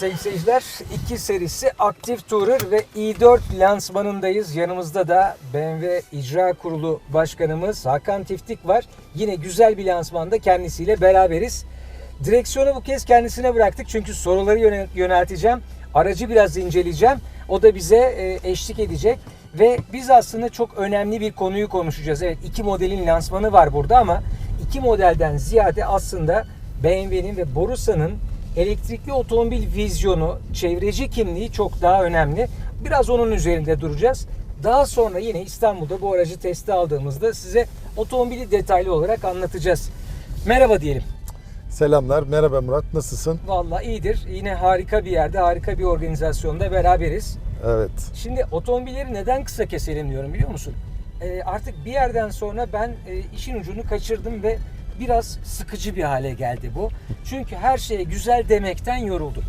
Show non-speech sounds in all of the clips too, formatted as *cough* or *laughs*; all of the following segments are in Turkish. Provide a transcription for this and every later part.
Sevgili seyirciler, 2 serisi Active Tourer ve i4 lansmanındayız. Yanımızda da BMW İcra Kurulu Başkanımız Hakan Tiftik var. Yine güzel bir lansmanda kendisiyle beraberiz. Direksiyonu bu kez kendisine bıraktık çünkü soruları yöne- yönelteceğim. Aracı biraz inceleyeceğim. O da bize e, eşlik edecek. Ve biz aslında çok önemli bir konuyu konuşacağız. Evet iki modelin lansmanı var burada ama iki modelden ziyade aslında BMW'nin ve Borussa'nın elektrikli otomobil vizyonu, çevreci kimliği çok daha önemli. Biraz onun üzerinde duracağız. Daha sonra yine İstanbul'da bu aracı testi aldığımızda size otomobili detaylı olarak anlatacağız. Merhaba diyelim. Selamlar, merhaba Murat, nasılsın? Vallahi iyidir. Yine harika bir yerde, harika bir organizasyonda beraberiz. Evet, Şimdi otomobilleri neden kısa keselim diyorum biliyor musun? Ee, artık bir yerden sonra ben e, işin ucunu kaçırdım ve biraz sıkıcı bir hale geldi bu. Çünkü her şeye güzel demekten yoruldum.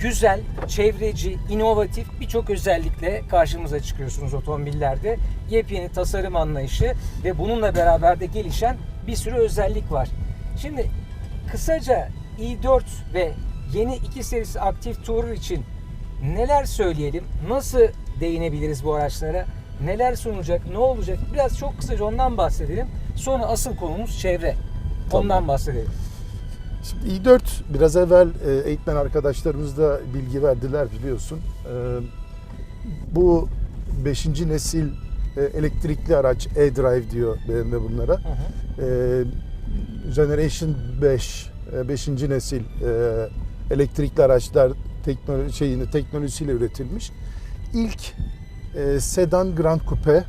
Güzel, çevreci, inovatif birçok özellikle karşımıza çıkıyorsunuz otomobillerde. Yepyeni tasarım anlayışı ve bununla beraber de gelişen bir sürü özellik var. Şimdi kısaca i4 ve yeni 2 serisi Active Tourer için neler söyleyelim? Nasıl değinebiliriz bu araçlara? Neler sunacak? Ne olacak? Biraz çok kısaca ondan bahsedelim. Sonra asıl konumuz çevre. Tamam. Ondan bahsedelim. şimdi i4 biraz evvel e, eğitmen arkadaşlarımız da bilgi verdiler biliyorsun. E, bu 5. nesil e, elektrikli araç, e-drive diyor BMW bunlara. Hı hı. Generation 5, 5. nesil elektrikli araçlar teknoloji şeyini teknolojisiyle üretilmiş. İlk sedan Grand Coupe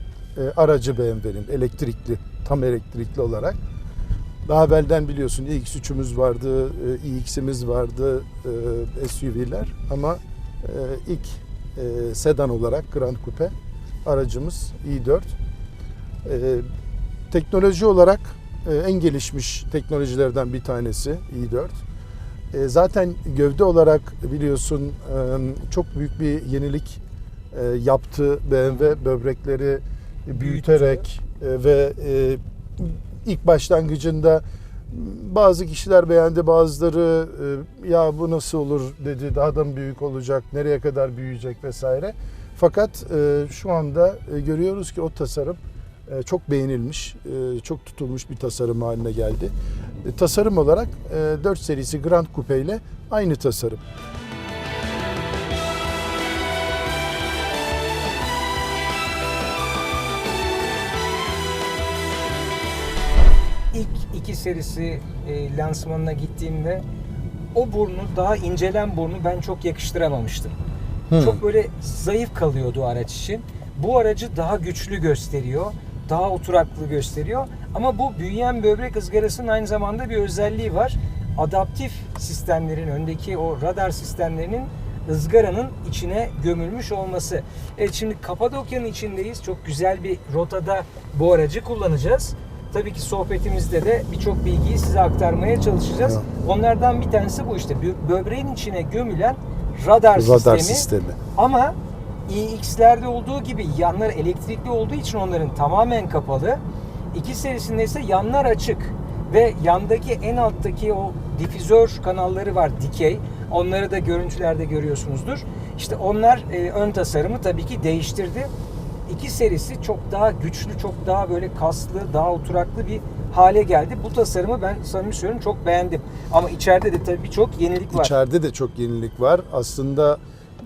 aracı BMW'nin elektrikli, tam elektrikli olarak. Daha evvelden biliyorsun iX3'ümüz vardı, e, iX'imiz vardı, e, SUV'ler ama e, ilk e, sedan olarak Grand Coupe aracımız i4. E, teknoloji olarak e, en gelişmiş teknolojilerden bir tanesi i4. E, zaten gövde olarak biliyorsun e, çok büyük bir yenilik e, yaptı BMW böbrekleri büyüterek e, ve e, ilk başlangıcında bazı kişiler beğendi bazıları e, ya bu nasıl olur dedi daha da mı büyük olacak nereye kadar büyüyecek vesaire. Fakat e, şu anda e, görüyoruz ki o tasarım e, çok beğenilmiş, e, çok tutulmuş bir tasarım haline geldi. E, tasarım olarak e, 4 serisi Grand Coupe ile aynı tasarım. Serisi e, lansmanına gittiğimde o burnu daha incelen burnu ben çok yakıştıramamıştım. Hmm. Çok böyle zayıf kalıyordu araç için. Bu aracı daha güçlü gösteriyor. Daha oturaklı gösteriyor. Ama bu büyüyen böbrek ızgarasının aynı zamanda bir özelliği var. Adaptif sistemlerin, öndeki o radar sistemlerinin ızgaranın içine gömülmüş olması. Evet şimdi Kapadokya'nın içindeyiz. Çok güzel bir rotada bu aracı kullanacağız. Tabii ki sohbetimizde de birçok bilgiyi size aktarmaya çalışacağız. Ya. Onlardan bir tanesi bu işte. Bö- Böbreğin içine gömülen radar, Radar sistemi. sistemi. Ama iX'lerde olduğu gibi yanlar elektrikli olduğu için onların tamamen kapalı. İki serisinde ise yanlar açık ve yandaki en alttaki o difüzör kanalları var dikey. Onları da görüntülerde görüyorsunuzdur. İşte onlar e, ön tasarımı tabii ki değiştirdi. İki serisi çok daha güçlü, çok daha böyle kaslı, daha oturaklı bir hale geldi. Bu tasarımı ben samimi söylüyorum çok beğendim. Ama içeride de tabii birçok yenilik var. İçeride de çok yenilik var. Aslında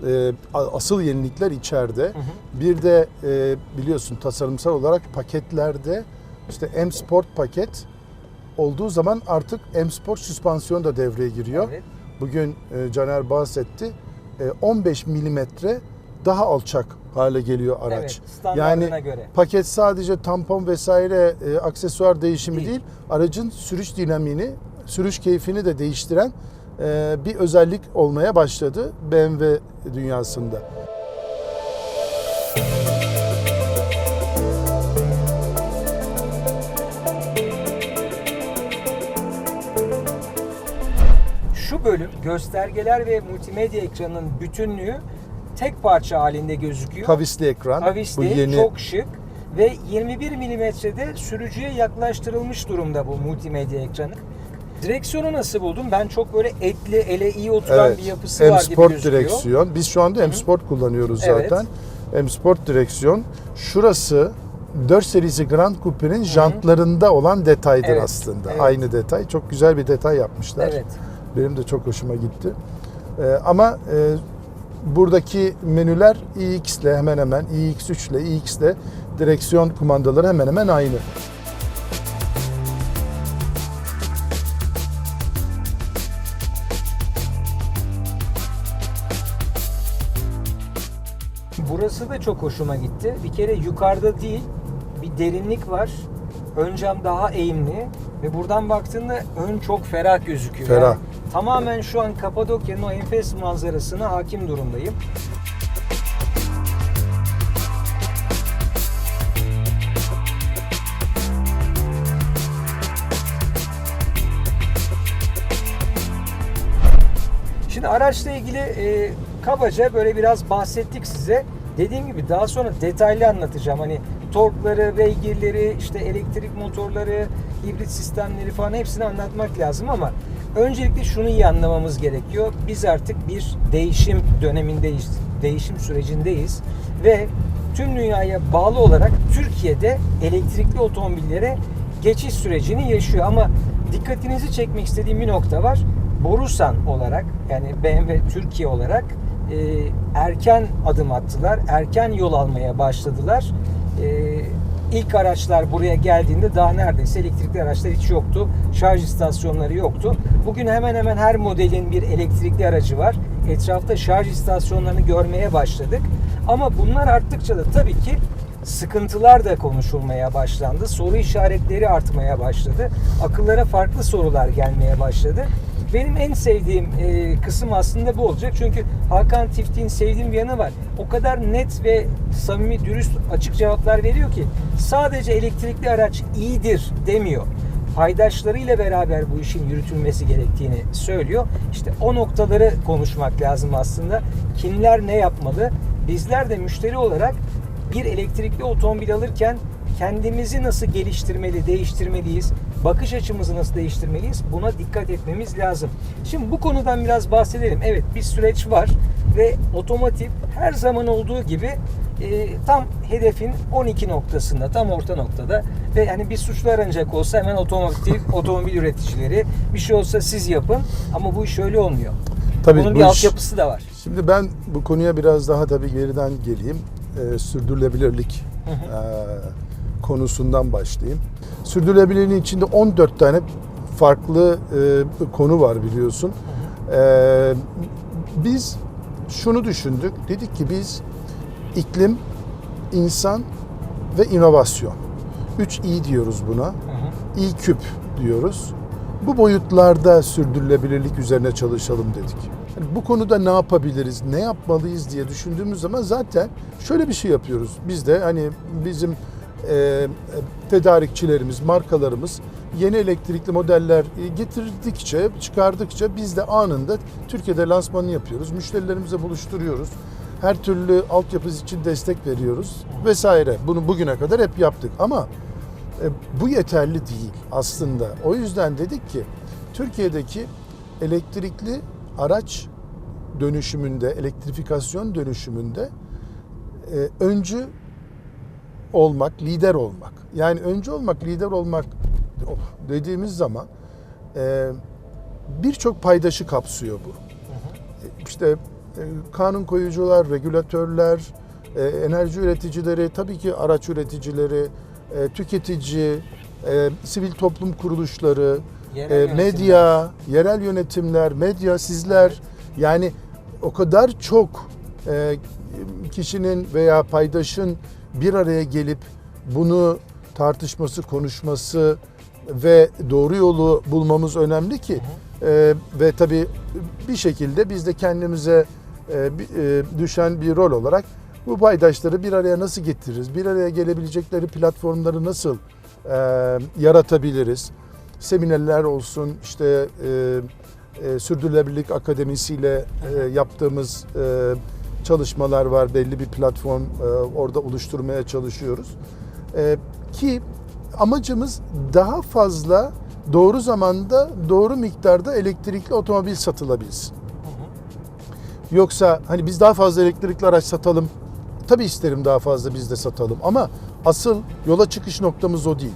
e, asıl yenilikler içeride. Bir de e, biliyorsun tasarımsal olarak paketlerde işte M Sport paket olduğu zaman artık M Sport süspansiyon da devreye giriyor. Evet. Bugün e, Caner bahsetti. E, 15 milimetre daha alçak hale geliyor araç. Evet, yani göre. paket sadece tampon vesaire e, aksesuar değişimi Değil. değil. aracın sürüş dinamiğini, sürüş keyfini de değiştiren e, bir özellik olmaya başladı BMW dünyasında. Şu bölüm göstergeler ve multimedya ekranının bütünlüğü tek parça halinde gözüküyor. Kavisli ekran. Kavisli, bu yeni çok şık ve 21 milimetrede sürücüye yaklaştırılmış durumda bu multimedya ekranı. Direksiyonu nasıl buldun? Ben çok böyle etli, ele iyi oturan Evet. bir yapısı var gibi M-Sport gözüküyor. direksiyon. Biz şu anda M-Sport kullanıyoruz Evet. zaten. M-Sport direksiyon. Şurası 4 serisi Grand Coupe'nin jantlarında olan detaydır Evet, aslında. evet. Aynı detay. Çok güzel bir detay yapmışlar. Evet. Benim de çok hoşuma gitti. Ee, ama e, buradaki menüler iX ile hemen hemen iX3 ile iX ile direksiyon kumandaları hemen hemen aynı. Burası da çok hoşuma gitti. Bir kere yukarıda değil, bir derinlik var. Ön cam daha eğimli ve buradan baktığında ön çok ferah gözüküyor. Ferah. Yani tamamen şu an Kapadokya'nın o enfes manzarasına hakim durumdayım. Şimdi araçla ilgili e, kabaca böyle biraz bahsettik size. Dediğim gibi daha sonra detaylı anlatacağım. Hani torkları, beygirleri, işte elektrik motorları, hibrit sistemleri falan hepsini anlatmak lazım ama öncelikle şunu iyi anlamamız gerekiyor. Biz artık bir değişim dönemindeyiz, değişim sürecindeyiz ve tüm dünyaya bağlı olarak Türkiye'de elektrikli otomobillere geçiş sürecini yaşıyor ama dikkatinizi çekmek istediğim bir nokta var. Borusan olarak yani BMW Türkiye olarak e, erken adım attılar. Erken yol almaya başladılar. E, ilk araçlar buraya geldiğinde daha neredeyse elektrikli araçlar hiç yoktu. Şarj istasyonları yoktu. Bugün hemen hemen her modelin bir elektrikli aracı var. Etrafta şarj istasyonlarını görmeye başladık. Ama bunlar arttıkça da tabii ki sıkıntılar da konuşulmaya başlandı. Soru işaretleri artmaya başladı. Akıllara farklı sorular gelmeye başladı. Benim en sevdiğim e, kısım aslında bu olacak. Çünkü Hakan Tiftik'in sevdiğim bir yanı var. O kadar net ve samimi, dürüst, açık cevaplar veriyor ki sadece elektrikli araç iyidir demiyor paydaşlarıyla beraber bu işin yürütülmesi gerektiğini söylüyor. İşte o noktaları konuşmak lazım aslında. Kimler ne yapmalı? Bizler de müşteri olarak bir elektrikli otomobil alırken kendimizi nasıl geliştirmeli, değiştirmeliyiz? Bakış açımızı nasıl değiştirmeliyiz? Buna dikkat etmemiz lazım. Şimdi bu konudan biraz bahsedelim. Evet bir süreç var ve otomotiv her zaman olduğu gibi e, tam hedefin 12 noktasında, tam orta noktada ve yani bir suçlu aranacak olsa hemen otomotiv, *laughs* otomobil üreticileri bir şey olsa siz yapın ama bu iş öyle olmuyor. Tabii Bunun bu bir iş- altyapısı da var. Şimdi ben bu konuya biraz daha tabii geriden geleyim. Ee, sürdürülebilirlik Hı hı. e, konusundan başlayayım. Sürdürülebilirliğin içinde 14 tane farklı e, konu var biliyorsun. Ee, biz şunu düşündük. Dedik ki biz iklim, insan ve inovasyon. 3 i diyoruz buna. İ küp diyoruz. Bu boyutlarda sürdürülebilirlik üzerine çalışalım dedik. Yani bu konuda ne yapabiliriz, ne yapmalıyız diye düşündüğümüz zaman zaten şöyle bir şey yapıyoruz. Biz de hani bizim e, tedarikçilerimiz, markalarımız yeni elektrikli modeller e, getirdikçe, çıkardıkça biz de anında Türkiye'de lansmanını yapıyoruz. Müşterilerimize buluşturuyoruz. Her türlü altyapısı için destek veriyoruz vesaire. Bunu bugüne kadar hep yaptık ama e, bu yeterli değil aslında. O yüzden dedik ki Türkiye'deki elektrikli araç dönüşümünde, elektrifikasyon dönüşümünde e, öncü olmak, lider olmak. Yani öncü olmak, lider olmak dediğimiz zaman e, birçok paydaşı kapsıyor bu. E, İşte e, kanun koyucular, regülatörler, e, enerji üreticileri, tabii ki araç üreticileri, e, tüketici, e, sivil toplum kuruluşları, Yerel e, yönetimler. medya, yerel yönetimler, medya, sizler yani o kadar çok e, kişinin veya paydaşın bir araya gelip bunu tartışması, konuşması ve doğru yolu bulmamız önemli ki e, ve tabii bir şekilde biz de kendimize e, e, düşen bir rol olarak bu paydaşları bir araya nasıl getiririz? Bir araya gelebilecekleri platformları nasıl e, yaratabiliriz? Seminerler olsun, işte e, e, Sürdürülebilirlik Akademisi ile e, yaptığımız e, çalışmalar var. Belli bir platform e, orada oluşturmaya çalışıyoruz. E, ki amacımız daha fazla doğru zamanda doğru miktarda elektrikli otomobil satılabilsin. Yoksa hani biz daha fazla elektrikli araç satalım. Tabii isterim daha fazla biz de satalım ama asıl yola çıkış noktamız o değil.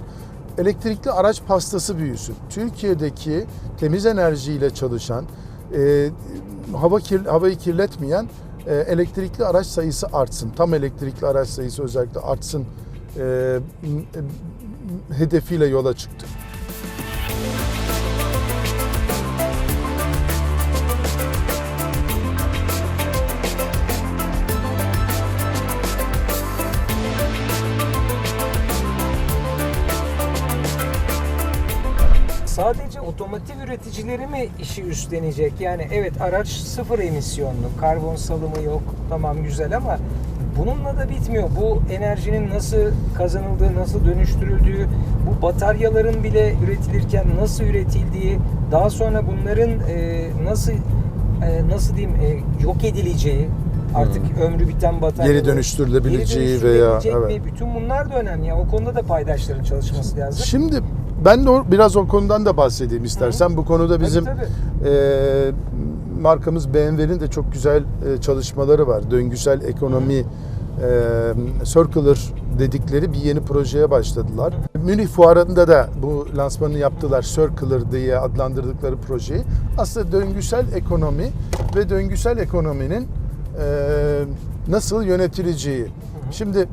Elektrikli araç pastası büyüsün. Türkiye'deki temiz enerjiyle çalışan, e, hava kir, havayı kirletmeyen e, elektrikli araç sayısı artsın. Tam elektrikli araç sayısı özellikle artsın e, m- m- hedefiyle yola çıktık. Otomotiv üreticileri mi işi üstlenecek? Yani evet araç sıfır emisyonlu, karbon salımı yok, tamam güzel ama bununla da bitmiyor. Bu enerjinin nasıl kazanıldığı, nasıl dönüştürüldüğü, bu bataryaların bile üretilirken nasıl üretildiği, daha sonra bunların e, nasıl e, nasıl diyeyim e, yok edileceği, artık ömrü biten bataryalar Geri dönüştürülebileceği geri veya dönüştürülebilecek evet. mi? Bütün bunlar da önemli. Ya. O konuda da paydaşların çalışması lazım. Şimdi ben de o- biraz o konudan da bahsedeyim istersen. Bu konuda bizim tabii. e, markamız BMW'nin de çok güzel e, çalışmaları var. Döngüsel ekonomi e, Circular dedikleri bir yeni projeye başladılar. Münih fuarında da bu lansmanını yaptılar. Circular diye adlandırdıkları projeyi. Aslında döngüsel ekonomi ve döngüsel ekonominin e, nasıl yönetileceği. Şimdi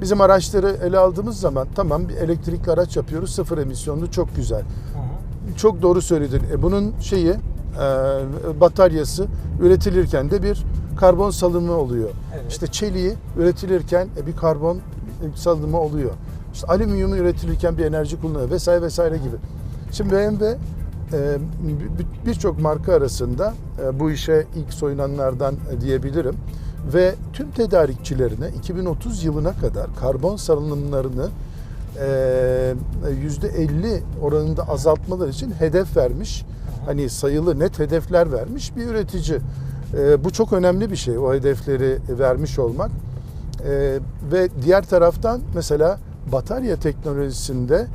bizim araçları ele aldığımız zaman tamam bir elektrikli araç yapıyoruz sıfır emisyonlu çok güzel. Hı hı. Çok doğru söyledin. E, bunun şeyi e, bataryası üretilirken de bir karbon salımı oluyor. Evet. İşte çeliği üretilirken e, bir karbon salımı oluyor. İşte alüminyumu üretilirken bir enerji kullanıyor vesaire vesaire gibi. Şimdi BMW e, bir- birçok marka arasında e, bu işe ilk soyunanlardan e, diyebilirim ve tüm tedarikçilerine 2030 yılına kadar karbon salınımlarını e, %50 oranında azaltmalar için hedef vermiş. Hani sayılı net hedefler vermiş bir üretici. E, bu çok önemli bir şey o hedefleri vermiş olmak. E, ve diğer taraftan mesela batarya teknolojisinde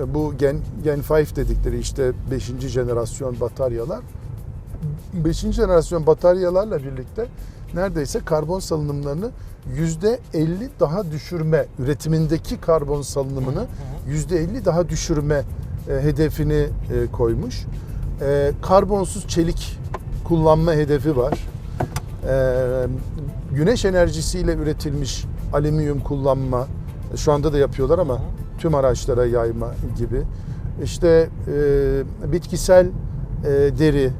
e, bu Gen, Gen 5 dedikleri işte 5. jenerasyon bataryalar 5. jenerasyon bataryalarla birlikte neredeyse karbon salınımlarını %50 daha düşürme, üretimindeki karbon salınımını %50 daha düşürme e, hedefini e, koymuş. E, karbonsuz çelik kullanma hedefi var. Güneş enerjisiyle üretilmiş alüminyum kullanma, şu anda da yapıyorlar ama tüm araçlara yayma gibi. İşte bitkisel deri,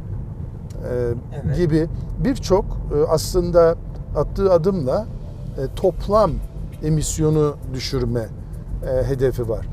Evet. gibi birçok e, aslında attığı adımla e, toplam emisyonu düşürme e, hedefi var.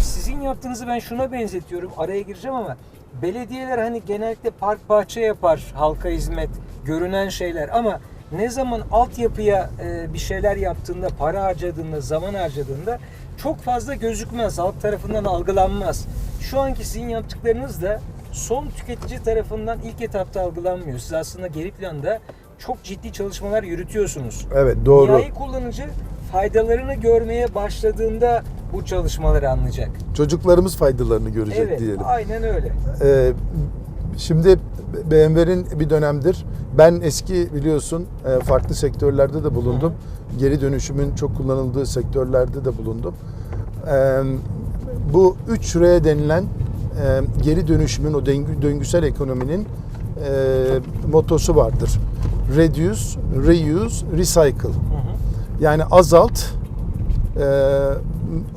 Sizin yaptığınızı ben şuna benzetiyorum. Araya gireceğim ama belediyeler hani genellikle park bahçe yapar, halka hizmet, görünen şeyler ama ne zaman altyapıya e, bir şeyler yaptığında, para harcadığında, zaman harcadığında çok fazla gözükmez, halk tarafından algılanmaz. Şu anki sizin yaptıklarınız da son tüketici tarafından ilk etapta algılanmıyor. Siz aslında geri planda çok ciddi çalışmalar yürütüyorsunuz. Evet doğru. Nihai kullanıcı faydalarını görmeye başladığında bu çalışmaları anlayacak. Çocuklarımız faydalarını görecek Evet, diyelim. aynen öyle. Ee, şimdi BMW'nin bir dönemdir ben eski biliyorsun e, farklı sektörlerde de bulundum. Geri dönüşümün çok kullanıldığı sektörlerde de bulundum. Ee, bu 3R denilen e, geri dönüşümün o döngü, döngüsel ekonominin e, motosu vardır. Reduce, reuse, recycle. Yani azalt, e,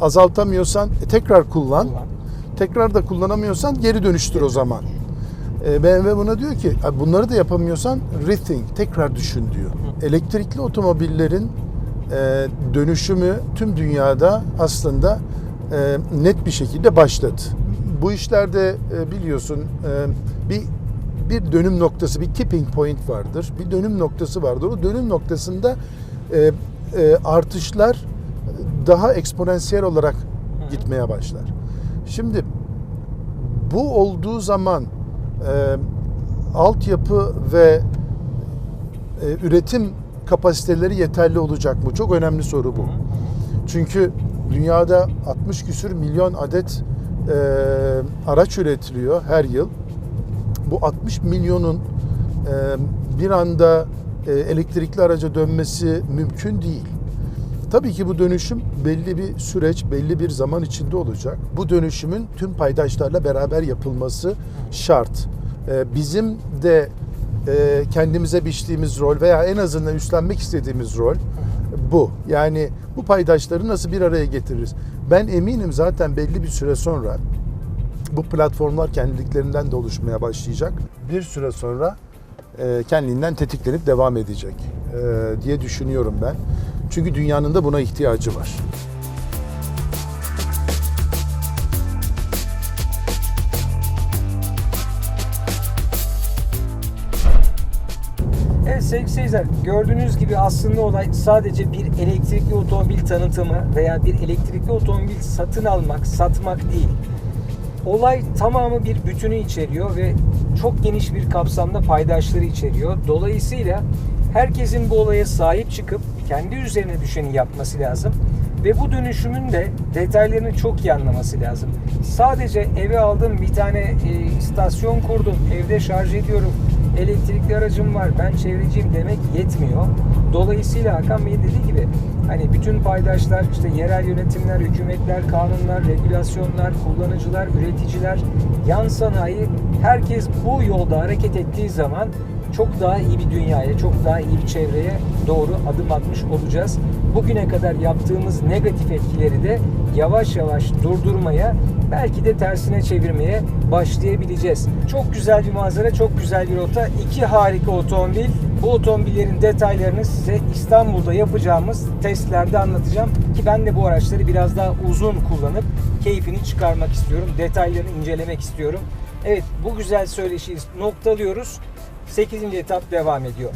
azaltamıyorsan e, tekrar kullan. Kullan. Tekrar da kullanamıyorsan geri dönüştür o zaman. E, BMW buna diyor ki "Abi bunları da yapamıyorsan rethink, tekrar düşün diyor. Elektrikli otomobillerin e, dönüşümü tüm dünyada aslında net bir şekilde başladı. Bu işlerde biliyorsun bir bir dönüm noktası, bir tipping point vardır. Bir dönüm noktası vardır. O dönüm noktasında artışlar daha eksponansiyel olarak gitmeye başlar. Şimdi bu olduğu zaman e, altyapı ve e, üretim kapasiteleri yeterli olacak mı? Çok önemli soru bu. Çünkü dünyada 60 küsür milyon adet e, araç üretiliyor her yıl. Bu 60 milyonun e, bir anda e, elektrikli araca dönmesi mümkün değil. Tabii ki bu dönüşüm belli bir süreç, belli bir zaman içinde olacak. Bu dönüşümün tüm paydaşlarla beraber yapılması şart. E, bizim de e, kendimize biçtiğimiz rol veya en azından üstlenmek istediğimiz rol bu. Yani bu paydaşları nasıl bir araya getiririz? Ben eminim zaten belli bir süre sonra bu platformlar kendiliklerinden de oluşmaya başlayacak. Bir süre sonra e, kendiliğinden tetiklenip devam edecek e, diye düşünüyorum ben. Çünkü dünyanın da buna ihtiyacı var. Evet sevgili seyirciler gördüğünüz gibi aslında olay sadece bir elektrikli otomobil tanıtımı veya bir elektrikli otomobil satın almak, satmak değil. Olay tamamı bir bütünü içeriyor ve çok geniş bir kapsamda paydaşları içeriyor. Dolayısıyla herkesin bu olaya sahip çıkıp kendi üzerine düşeni yapması lazım. Ve bu dönüşümün de detaylarını çok iyi anlaması lazım. Sadece eve aldım bir tane e, istasyon kurdum, evde şarj ediyorum, elektrikli aracım var, ben çevreciyim demek yetmiyor. Dolayısıyla Hakan Bey'in dediği gibi hani bütün paydaşlar, işte yerel yönetimler, hükümetler, kanunlar, regülasyonlar, kullanıcılar, üreticiler, yan sanayi herkes bu yolda hareket ettiği zaman çok daha iyi bir dünyaya, çok daha iyi bir çevreye doğru adım atmış olacağız. Bugüne kadar yaptığımız negatif etkileri de yavaş yavaş durdurmaya, belki de tersine çevirmeye başlayabileceğiz. Çok güzel bir manzara, çok güzel bir rota. İki harika otomobil. Bu otomobillerin detaylarını size İstanbul'da yapacağımız testlerde anlatacağım. Ki ben de bu araçları biraz daha uzun kullanıp keyfini çıkarmak istiyorum. Detaylarını incelemek istiyorum. Evet bu güzel söyleşiyi noktalıyoruz. 8. etap devam ediyor.